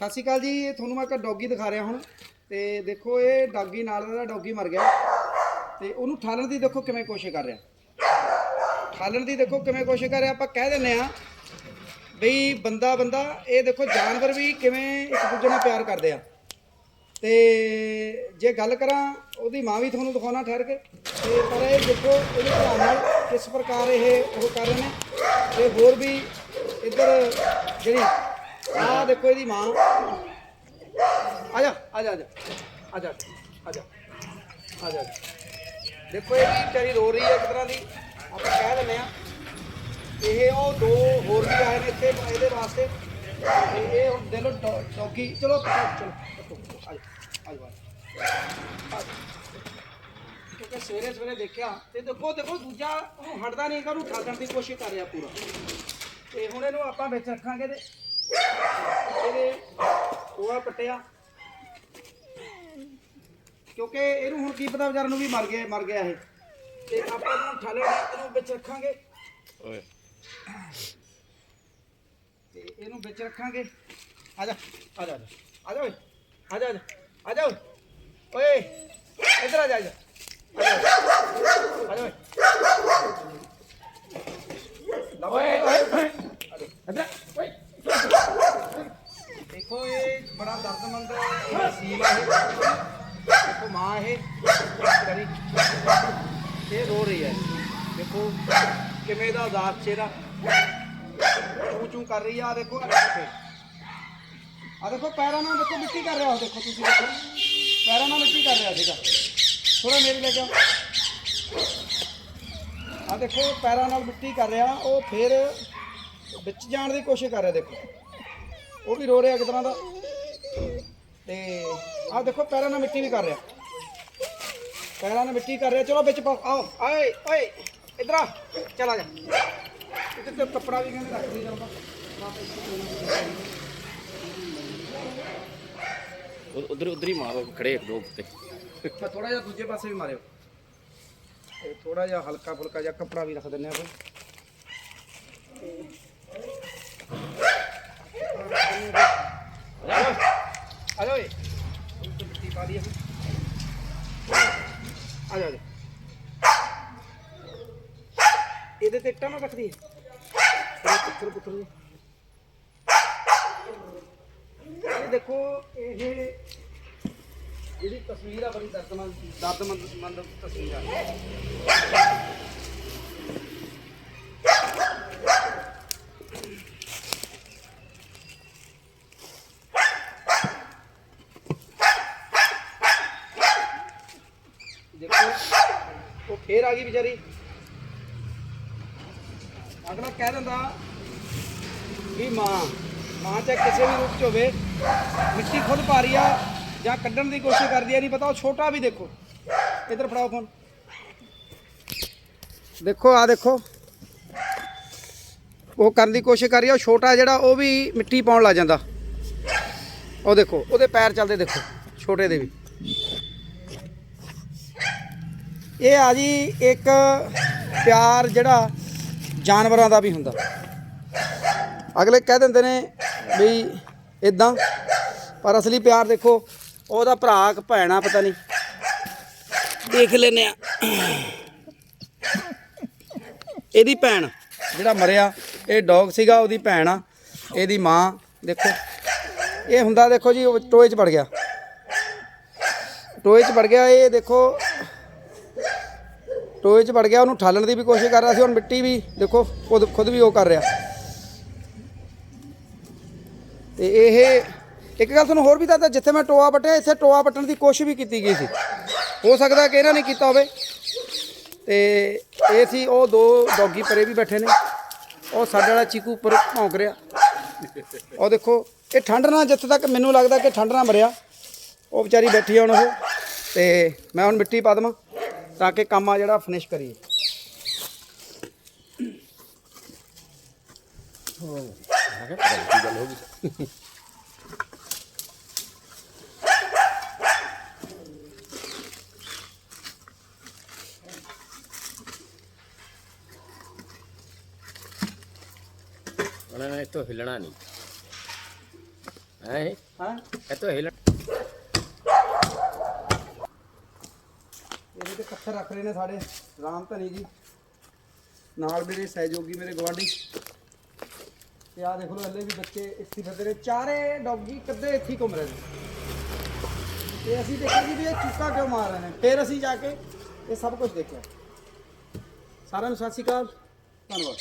ਸਤਿ ਸ਼੍ਰੀ ਅਕਾਲ ਜੀ, ਇਹ ਤੁਹਾਨੂੰ ਮੈਂ ਇੱਕ ਡੌਗੀ ਦਿਖਾ ਰਿਹਾ ਹੁਣ। ਤੇ ਦੇਖੋ, ਇਹ ਡੌਗੀ ਨਾਲ ਦਾ ਡੌਗੀ ਮਰ ਗਿਆ। ਤੇ ਉਹਨੂੰ ਠਾਲਣ ਦੀ ਦੇਖੋ ਕਿਵੇਂ ਕੋਸ਼ਿਸ਼ ਕਰ ਰਿਹਾ। ਠਾਲਣ ਦੀ ਦੇਖੋ ਕਿਵੇਂ ਕੋਸ਼ਿਸ਼ ਕਰ ਰਿਹਾ, ਆਪਾਂ ਕਹਿ ਦਿੰਨੇ ਆ ਬਈ ਬੰਦਾ ਬੰਦਾ, ਇਹ ਦੇਖੋ ਜਾਨਵਰ ਵੀ ਕਿਵੇਂ ਇੱਕ ਦੂਜੇ ਨਾਲ ਪਿਆਰ ਕਰਦੇ ਆ। ਤੇ ਜੇ ਗੱਲ ਕਰਾਂ, ਉਹਦੀ ਮਾਂ ਵੀ ਤੁਹਾਨੂੰ ਦਿਖਾਉਣਾ ਠਹਿਰ ਕੇ। ਤੇ ਪਰ ਇਹ ਦੇਖੋ, ਇਹਦੇ ਧਿਆਨ ਨਾਲ ਕਿਸ ਪ੍ਰਕਾਰ ਇਹ ਉਹ ਕਰ ਰਹੇ ਨੇ। ਤੇ ਹੋਰ ਵੀ ਇੱਧਰ ਜਿਹੜੀ ਆਹ ਦੇਖੋ ਇਹਦੀ ਮਾਂ ਆ ਜਾ ਆ ਜਾ ਆ ਜਾ। ਆ ਜਾ ਆ ਜਾ ਆ ਜਾ। ਦੇਖੋ ਇਹ ਵੀ ਵਿਚਾਰੀ ਰੋ ਰਹੀ ਹੈ ਇੱਕ ਤਰ੍ਹਾਂ ਦੀ। ਆਪਾਂ ਕਹਿ ਦਿੰਦੇ ਆ ਇਹ ਉਹ ਦੋ ਹੋਰ ਵੀ ਆਏ ਨੇ ਇੱਥੇ ਇਹਦੇ ਵਾਸਤੇ। ਤੇ ਇਹ ਹੁਣ ਦੇ ਲੋ ਡੌਗੀ। ਚਲੋ ਚਲੋ। ਆ ਜਾ ਆ ਜਾ। ਕਿਉਂਕਿ ਸਵੇਰੇ ਸਵੇਰੇ ਦੇਖਿਆ, ਤੇ ਦੇਖੋ ਦੇਖੋ, ਦੂਜਾ ਉਹ ਹਟਦਾ ਨਹੀਂ ਹੈਗਾ, ਉਹਨੂੰ ਠਾਕਣ ਦੀ ਕੋਸ਼ਿਸ਼ ਕਰ ਰਿਹਾ ਪੂਰਾ। ਤੇ ਹੁਣ ਇਹਨੂੰ ਆਪਾਂ ਵਿੱਚ ਰੱਖਾਂਗੇ ਤੇ ਇਹਦੇ ਟੋਆ ਪੱਟਿਆ। ਕਿਉਂਕਿ ਇਹਨੂੰ ਹੁਣ ਕੀ ਪਤਾ ਵਿਚਾਰ ਨੂੰ ਵੀ ਮਰ ਗਿਆ ਮਰ ਗਿਆ ਇਹ। ਤੇ ਆਪਾਂ ਇਹਨੂੰ ਠਾਲੇ ਇਹਨੂੰ ਵਿੱਚ ਰੱਖਾਂਗੇ। ਓਏ। ਤੇ ਇਹਨੂੰ ਵਿੱਚ ਰੱਖਾਂਗੇ। ਆ ਜਾ ਆ ਜਾ ਆ ਜਾ। ਓਏ ਆ ਜਾ ਆ ਜਾ ਓਏ। ਓਏ ਇੱਧਰ ਆ ਜਾ ਆ ਜਾ। ਆ ਜਾ ਓਏ ਓਏ। ਇੱਧਰ। ਓਏ ਦੇਖੋ ਇਹ ਬੜਾ ਦਰਦਮੰਦ ਸੀਲ ਹੈ। ਦੇਖੋ ਮਾਂ ਇਹ, ਕਰੀ। ਇਹ ਰੋ ਰਹੀ ਹੈ। ਦੇਖੋ ਕਿਵੇਂ ਦਾ ਆਜ਼ਾਦ ਚਿਹਰਾ। ਚੂ ਚੂ ਕਰ ਰਹੀ ਆ, ਆਹ ਦੇਖੋ ਆ ਦੇਖੋ, ਪੈਰਾਂ ਨਾਲ ਦੇਖੋ ਮਿੱਟੀ ਕਰ ਰਿਹਾ ਉਹ ਦੇਖੋ ਤੁਸੀਂ ਦੇਖੋ। ਪੈਰਾਂ ਨਾਲ ਮਿੱਟੀ ਕਰ ਰਿਹਾ ਸੀਗਾ। ਥੋੜਾ ਮੇਰੀ ਲੈ ਜਾਓ ਆ ਦੇਖੋ, ਪੈਰਾਂ ਨਾਲ ਮਿੱਟੀ ਕਰ ਰਿਹਾ, ਉਹ ਫੇਰ ਵਿੱਚ ਜਾਣ ਦੀ ਕੋਸ਼ਿਸ਼ ਕਰ ਰਿਹਾ, ਦੇਖੋ। ਉਹ ਵੀ ਰੋ ਰਿਹਾ ਇੱਕ ਤਰ੍ਹਾਂ ਦਾ। ਤੇ ਆ ਦੇਖੋ ਪੈਰਾਂ ਨਾਲ ਮਿੱਟੀ ਵੀ ਕਰ ਰਿਹਾ। ਪੈਰਾਂ ਨਾਲ ਮਿੱਟੀ ਕਰ ਰਿਹਾ। ਚਲੋ ਵਿੱਚ ਪਾਓ। ਆਓ। ਓਏ ਓਏ ਇਧਰ ਆ। ਚਲ ਆ ਜਾ। ਇੱਥੇ ਤੇ ਕੱਪੜਾ ਵੀ ਕਹਿੰਦੇ ਰੱਖ ਦੀ ਜਾਂਦਾ ਉਧਰ ਉਧਰ ਹੀ ਮਾਰੋ ਖੜੇ ਇੱਕ ਦੋ ਉੱਤੇ। ਥੋੜਾ ਜਿਹਾ ਦੂਜੇ ਪਾਸੇ ਵੀ ਮਾਰਿਓ। ਤੇ ਥੋੜਾ ਜਿਹਾ ਹਲਕਾ ਫੁਲਕਾ ਜਿਹਾ ਕੱਪੜਾ ਵੀ ਰੱਖ ਦਿੰਨੇ ਆ ਕੋਈ ਆ ਜਾ ਓਏ ਮਿੱਟੀ ਪਾ ਦੀ ਆ ਜਾ। ਇਹਦੇ ਤੇ ਇੱਟਾਂ ਨਾ ਰੱਖਦੀ ਇਹ ਪੱਥਰ ਪੁੱਤਰ ਜੀ। ਇਹ ਦੇਖੋ, ਇਹ ਜਿਹੜੀ ਤਸਵੀਰ ਆ ਬੜੀ ਦਰਦਮੰਦ ਦਰਦਮੰਦ ਤਸਵੀਰ ਆ ਦੇਖੋ ਉਹ ਫੇਰ ਆ ਗਈ ਵਿਚਾਰੀ। ਅਗਲਾ ਕਹਿ ਦਿੰਦਾ ਵੀ ਮਾਂ ਮਾਂ ਚਾਹੇ ਕਿਸੇ ਵੀ ਰੂਪ ਚ ਹੋਵੇ, ਮਿੱਟੀ ਖੁਦ ਪਾ ਰਹੀ ਆ ਜਾਂ ਕੱਢਣ ਦੀ ਕੋਸ਼ਿਸ਼ ਕਰਦੀ ਆ, ਨਹੀਂ ਪਤਾ, ਉਹ ਛੋਟਾ ਵੀ ਦੇਖੋ। ਇਧਰ ਫੜਾਓ ਫੋਨ ਦੇਖੋ ਆ ਦੇਖੋ। ਉਹ ਕਰਨ ਦੀ ਕੋਸ਼ਿਸ਼ ਕਰ ਰਹੀ ਆ, ਉਹ ਛੋਟਾ ਜਿਹੜਾ, ਉਹ ਵੀ ਮਿੱਟੀ ਪਾਉਣ ਲੱਗ ਜਾਂਦਾ। ਉਹ ਦੇਖੋ, ਉਹਦੇ ਪੈਰ ਚੱਲਦੇ ਦੇਖੋ, ਛੋਟੇ ਦੇ ਵੀ। ਇਹ ਆ ਜੀ ਇੱਕ ਪਿਆਰ ਜਿਹੜਾ ਜਾਨਵਰਾਂ ਦਾ ਵੀ ਹੁੰਦਾ। ਅਗਲੇ ਕਹਿ ਦਿੰਦੇ ਨੇ ਵੀ ਇਦਾਂ ਪਰ ਅਸਲੀ ਪਿਆਰ ਦੇਖੋ, ਉਹਦਾ ਭਰਾ ਕਿ ਭੈਣਾ ਪਤਾ ਨਹੀਂ। ਦੇਖ ਲੈਨੇ ਆ। ਇਹਦੀ ਭੈਣ ਜਿਹੜਾ ਮਰਿਆ, ਇਹ ਡੌਗ ਸੀਗਾ, ਉਹਦੀ ਭੈਣ ਆ, ਇਹਦੀ ਮਾਂ, ਦੇਖੋ। ਇਹ ਹੁੰਦਾ ਦੇਖੋ ਜੀ, ਉਹ ਟੋਏ 'ਚ ਵੜ ਗਿਆ। ਟੋਏ 'ਚ ਵੜ ਗਿਆ, ਇਹ ਦੇਖੋ ਟੋਏ 'ਚ ਵੜ ਗਿਆ, ਉਹਨੂੰ ਠਾਲਣ ਦੀ ਵੀ ਕੋਸ਼ਿਸ਼ ਕਰ ਰਿਹਾ ਸੀ, ਹੁਣ ਮਿੱਟੀ ਵੀ ਦੇਖੋ, ਖੁਦ ਖੁਦ ਵੀ ਉਹ ਕਰ ਰਿਹਾ। ਤੇ ਇਹ ਇੱਕ ਗੱਲ ਤੁਹਾਨੂੰ ਹੋਰ ਵੀ ਦੱਸਦਾ, ਜਿੱਥੇ ਮੈਂ ਟੋਆ ਪੱਟਿਆ ਇੱਥੇ ਟੋਆ ਪੱਟਣ ਦੀ ਕੋਸ਼ਿਸ਼ ਵੀ ਕੀਤੀ ਗਈ ਸੀ। ਹੋ ਸਕਦਾ ਕਿ ਇਹਨਾਂ ਨੇ ਕੀਤਾ ਹੋਵੇ। ਤੇ ਇਹ ਸੀ, ਉਹ ਦੋ ਡੌਗੀ ਪਰੇ ਵੀ ਬੈਠੇ ਨੇ। ਉਹ ਸਾਡੇ ਵਾਲਾ ਚੀਕੂ ਉੱਪਰ ਭੌਂਕ ਰਿਹਾ। ਉਹ ਦੇਖੋ, ਇਹ ਠੰਡ ਨਾਲ ਜਿੱਥੇ ਤੱਕ ਮੈਨੂੰ ਲੱਗਦਾ ਕਿ ਠੰਡ ਨਾਲ ਮਰਿਆ। ਉਹ ਵਿਚਾਰੀ ਬੈਠੀ ਆ ਹੁਣ ਉਹ। ਤੇ ਮੈਂ ਹੁਣ ਮਿੱਟੀ ਪਾ ਦੇਵਾਂ। ਤਾਂ ਕਿ ਕੰਮ ਆ ਜਿਹੜਾ ਫਿਨਿਸ਼ ਕਰੀਏ ਉਹਨਾਂ ਨੇ ਇੱਥੋਂ ਹਿੱਲਣਾ ਨਹੀਂ ਹੈ ਹਾਂ ਇਹ ਤਾਂ ਹਿਲਣ ਤੇ ਪੱਥਰ ਰੱਖ ਰਹੇ ਨੇ ਸਾਡੇ ਰਾਮ ਧਨੀ ਜੀ। ਨਾਲ ਮੇਰੇ ਸਹਿਯੋਗੀ, ਮੇਰੇ ਗਵਾਂਢੀ ਤੇ ਆ ਦੇਖ ਲਓ ਹਲੇ ਵੀ ਬੱਚੇ ਇੱਥੇ ਫਿਰਦੇ ਨੇ। ਚਾਰੇ ਡੌਗੀ ਕੱਦੇ ਇੱਥੇ ਘੁੰਮ ਰਹੇ ਨੇ। ਤੇ ਅਸੀਂ ਦੇਖਿਆ ਜੀ ਵੀ ਇਹ ਚੁੱਕਾ ਕਿਉਂ ਮਾਰ ਰਹੇ ਨੇ? ਫਿਰ ਅਸੀਂ ਜਾ ਕੇ ਇਹ ਸਭ ਕੁਝ ਦੇਖਿਆ। ਸਾਰਿਆਂ ਨੂੰ ਸਤਿ ਸ਼੍ਰੀ ਅਕਾਲ। ਧੰਨਵਾਦ।